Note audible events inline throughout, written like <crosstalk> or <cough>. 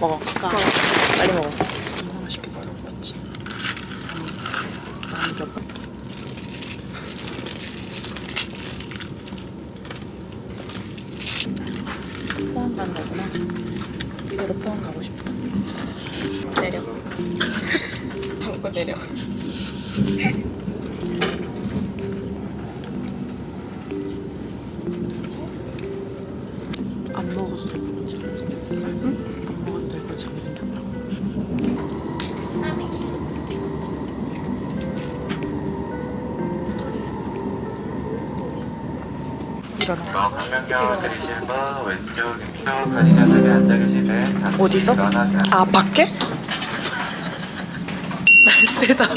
먹어. 빨리 먹어. 너무 맛있겠다. 미친. 남겨봐. 포항 가는 거구나. 이대로 포항 가고 싶다. 내려. <laughs> 방구 내려. 일어나. 어, 잠시 어디서? 아 밖에? <laughs> 날쌔다.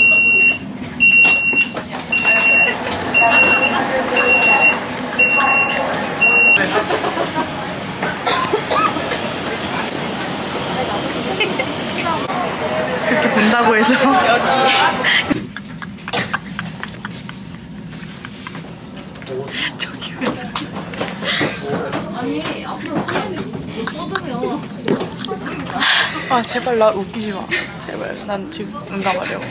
그렇게 본다고 해서 <laughs> 저기 왜서 아니 앞으로 화면을 쏟으면 아 제발 나 웃기지 마. 제발. 난 지금 응감하려고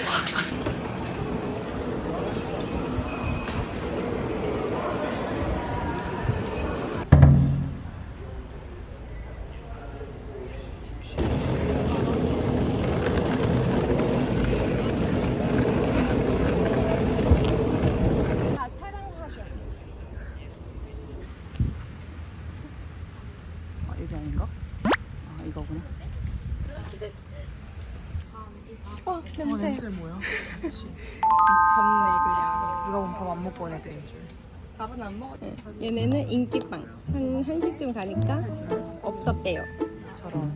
안 먹고 온 애들인 줄. 밥은 안 먹어. 얘네는 인기빵. 한 1시쯤 가니까 없었대요. 저런.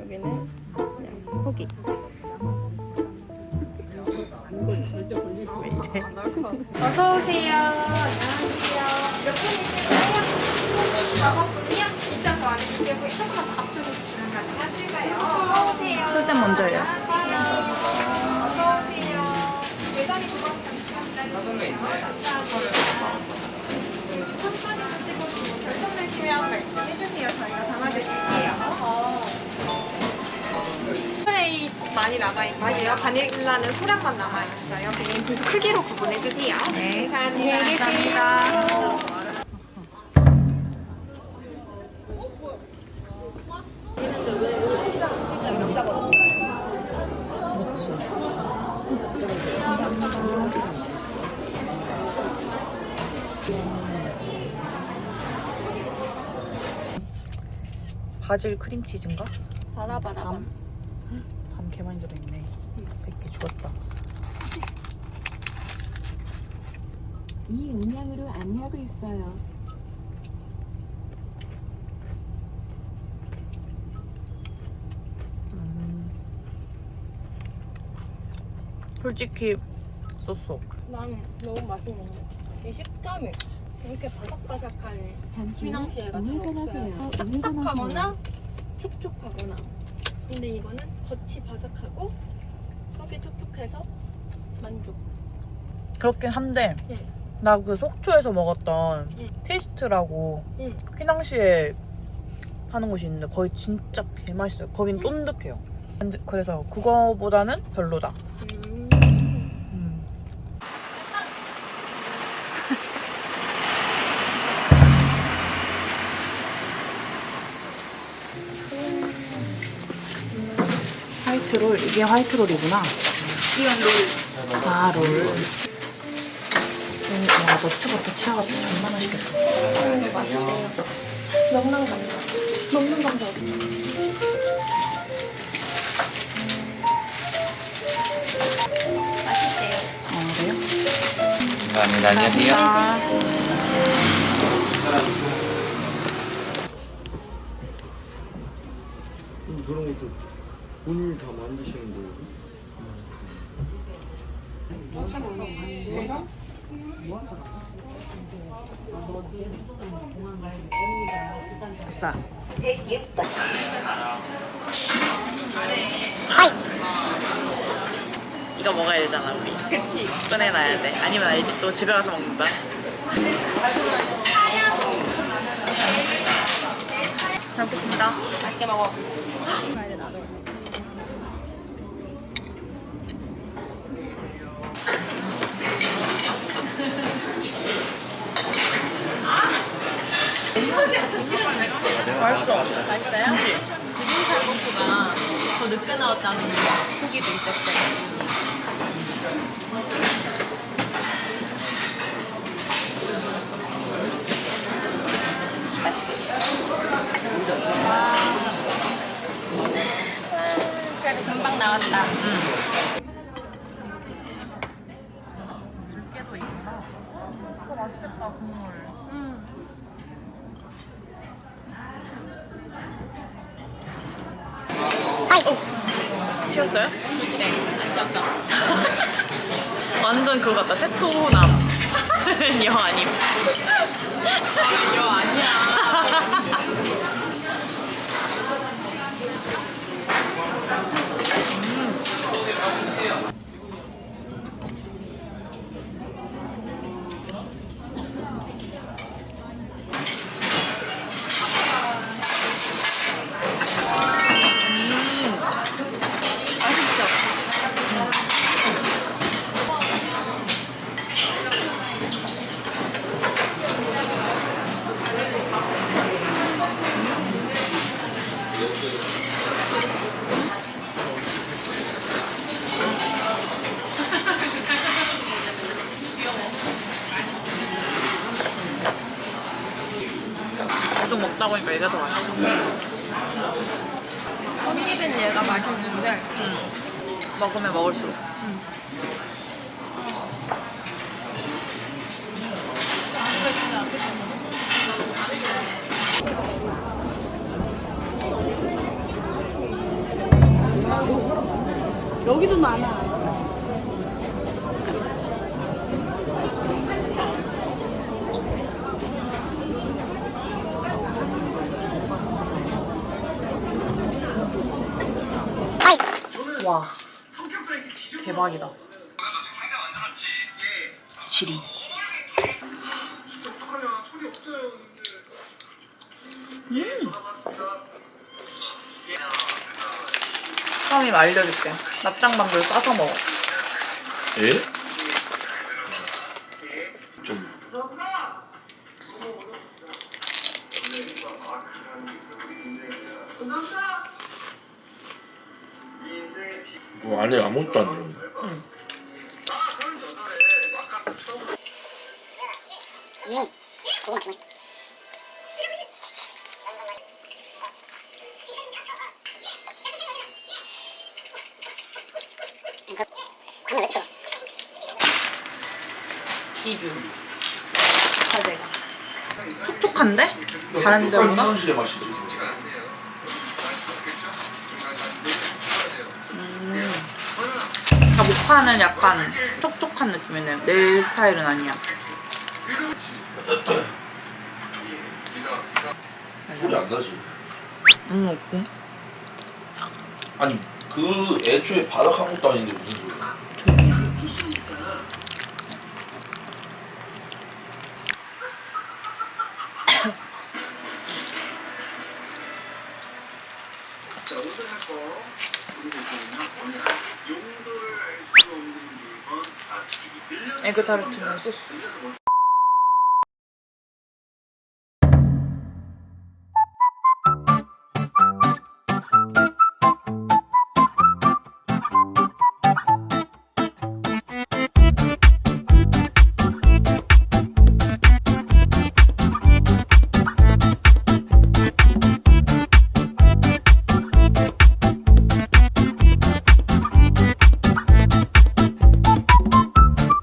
여기는 그냥 포기. 어서 오세요. 안녕하세요. 몇 분이실까요? 다섯 분이요? 입장 더 안드리고 조금만 더 앞쪽에서 주문 가능하실까요? 어서 오세요. 풀쌤 먼저예요. 안녕하세요. 다려주세요. 감사합니다. 천천히 드시고 결정되시면 말씀해주세요. 저희가 담아드릴게요. 스프레이 많이 남아 있고요. 바닐라는 소량만 남아 있어요. 개인 불 크기로 구분해 주세요. 네, 안녕히 계세요. 바질 크림치즈인가? 바라바라. 밤. 밤 개 많이 들어있네. 100개 죽었다. 이 음량으로 안내하고 있어요. 음. 솔직히 쏘쏘. 나는 너무 맛있는데 이 식감이 이렇게 바삭바삭한 잠시 휘낭시에가 잘 우회전하세요. 없어요. 딱딱하거나 촉촉하거나 근데 이거는 겉이 바삭하고 속이 촉촉해서 만족 그렇긴 한데 응. 나그 속초에서 먹었던 응. 테이스트라고 응. 휘낭시에 하는 곳이 있는데 거기 진짜 개 맛있어요. 거긴 쫀득해요. 근데 그래서 그거보다는 별로다. 음. 음. 화이트롤 이게 화이트롤이구나. 이건 롤 아 롤. 음, 와 너츠버터 치아가 정말 맛있겠다. 명랑 감자 먹는 감자 맛있대요 아 그래요? 감사합니다. 안녕하세요. 그럼 저런 것도 본인이 다 만드시는 거예요? 아싸. 이거 먹어야 되잖아 우리. 그치 꺼내놔야 돼. 아니면 알지 또 집에 가서 먹는다. 잘 먹겠습니다. 맛있게 먹어. 맛있어. 맛있어요? 비빔칼국수가 더 늦게 나왔다는 후기도 있었어요. 맛있겠다. 그래도 금방 나왔다. 들깨도 있구나. 이거 맛있겠다, 국물. 음. 튀었어요? 조심해. 완전 그거 같다. 테토남. <laughs> 여 아님. 여 아니야. <laughs> 계속 먹다 보니까 얘가 더 맛있어. 깻잎은 얘가 맛있는데 먹으면 먹을수록. 여기도 많아. 와. 대박이다. 지리. 음. 사장님 알려줄게. 납작만두 싸서 먹어. 예? 좀 뭐 안에 아무것도 안 들어. 이주. 사제가. 촉촉한데? 다른 데보다? 현실의 맛이지. 아, 모카는 약간 촉촉한 느낌이네요. 내 스타일은 아니야. 소리 안 나지. 음, 없고. 아니 그 애초에 바닥한 것도 아닌데 무슨 소리야? 자, 오늘 할 거, 아, 늘려 에그 타르트는 소스.